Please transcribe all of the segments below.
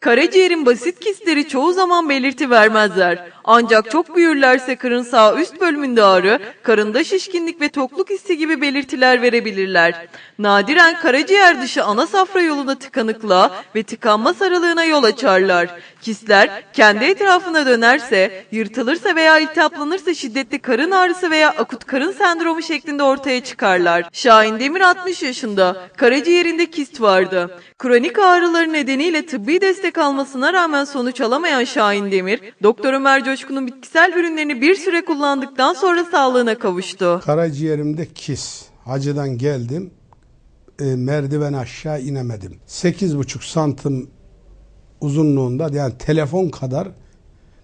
Karaciğerin basit kistleri çoğu zaman belirti vermezler. Ancak çok büyürlerse karın sağ üst bölümünde ağrı, karında şişkinlik ve tokluk hissi gibi belirtiler verebilirler. Nadiren karaciğer dışı ana safra yolunda tıkanıklığa ve tıkanma sarılığına yol açarlar. Kistler kendi etrafına dönerse, yırtılırsa veya iltihaplanırsa şiddetli karın ağrısı veya akut karın sendromu şeklinde ortaya çıkarlar. Şahin Demir 60 yaşında, karaciğerinde kist vardı. Kronik ağrıları nedeniyle tıbbi destek almasına rağmen sonuç alamayan Şahin Demir, Doktor Ömer Coşkun'un bitkisel ürünlerini bir süre kullandıktan sonra sağlığına kavuştu. Karaciğerimde kis. Hacıdan geldim. E, merdiven aşağı inemedim. 8,5 santim uzunluğunda yani telefon kadar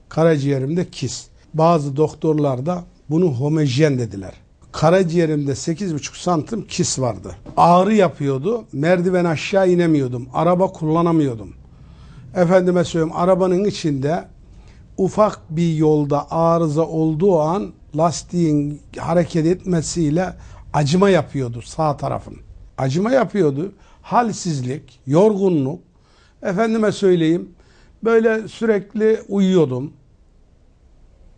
karaciğerimde kis. Bazı doktorlar da bunu homojen dediler. Karaciğerimde 8,5 santim kis vardı. Ağrı yapıyordu. Merdiven aşağı inemiyordum. Araba kullanamıyordum. Efendime söyleyeyim arabanın içinde ufak bir yolda arıza olduğu an lastiğin hareket etmesiyle acıma yapıyordu sağ tarafın. Acıma yapıyordu. Halsizlik, yorgunluk. Efendime söyleyeyim böyle sürekli uyuyordum.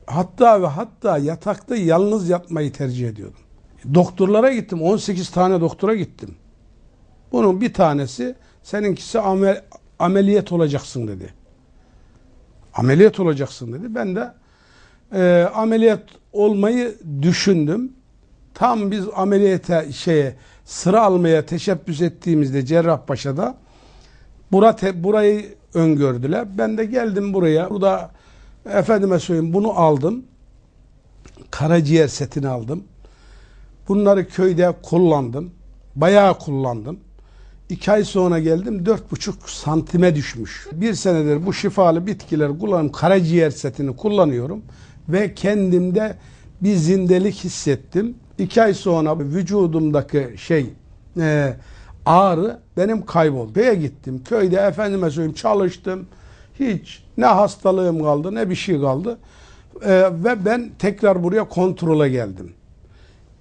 Hatta ve hatta yatakta yalnız yatmayı tercih ediyordum. Doktorlara gittim. 18 tane doktora gittim. Bunun bir tanesi seninkisi amel, ameliyat olacaksın dedi. Ameliyat olacaksın dedi. Ben de e, ameliyat olmayı düşündüm. Tam biz ameliyata şeye sıra almaya teşebbüs ettiğimizde Cerrahpaşa'da bura te, burayı öngördüler. Ben de geldim buraya. Burada efendime söyleyeyim bunu aldım. Karaciğer setini aldım. Bunları köyde kullandım. Bayağı kullandım. İki ay sonra geldim dört buçuk santime düşmüş. Bir senedir bu şifalı bitkiler kullanıyorum. Karaciğer setini kullanıyorum. Ve kendimde bir zindelik hissettim. İki ay sonra vücudumdaki şey e, ağrı benim kayboldu. Köye gittim. Köyde efendime söyleyeyim çalıştım. Hiç ne hastalığım kaldı ne bir şey kaldı. E, ve ben tekrar buraya kontrola geldim.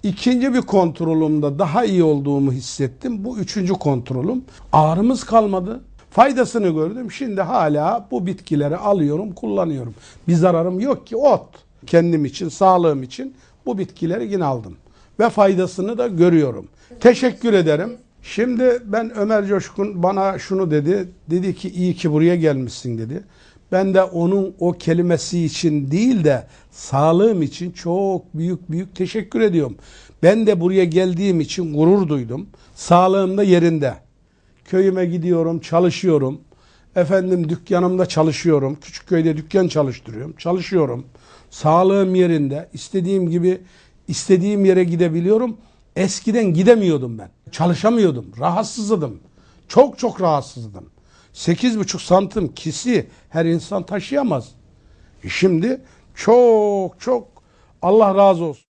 İkinci bir kontrolümde daha iyi olduğumu hissettim. Bu üçüncü kontrolüm. Ağrımız kalmadı. Faydasını gördüm. Şimdi hala bu bitkileri alıyorum, kullanıyorum. Bir zararım yok ki ot. Kendim için, sağlığım için bu bitkileri yine aldım. Ve faydasını da görüyorum. Teşekkür ederim. Şimdi ben Ömer Coşkun bana şunu dedi. Dedi ki iyi ki buraya gelmişsin dedi. Ben de onun o kelimesi için değil de sağlığım için çok büyük büyük teşekkür ediyorum. Ben de buraya geldiğim için gurur duydum. Sağlığım da yerinde. Köyüme gidiyorum, çalışıyorum. Efendim dükkanımda çalışıyorum. Küçük köyde dükkan çalıştırıyorum. Çalışıyorum. Sağlığım yerinde. İstediğim gibi istediğim yere gidebiliyorum. Eskiden gidemiyordum ben. Çalışamıyordum. Rahatsızdım. Çok çok rahatsızdım. 8,5 santim kisi her insan taşıyamaz. E Şimdi çok çok Allah razı olsun.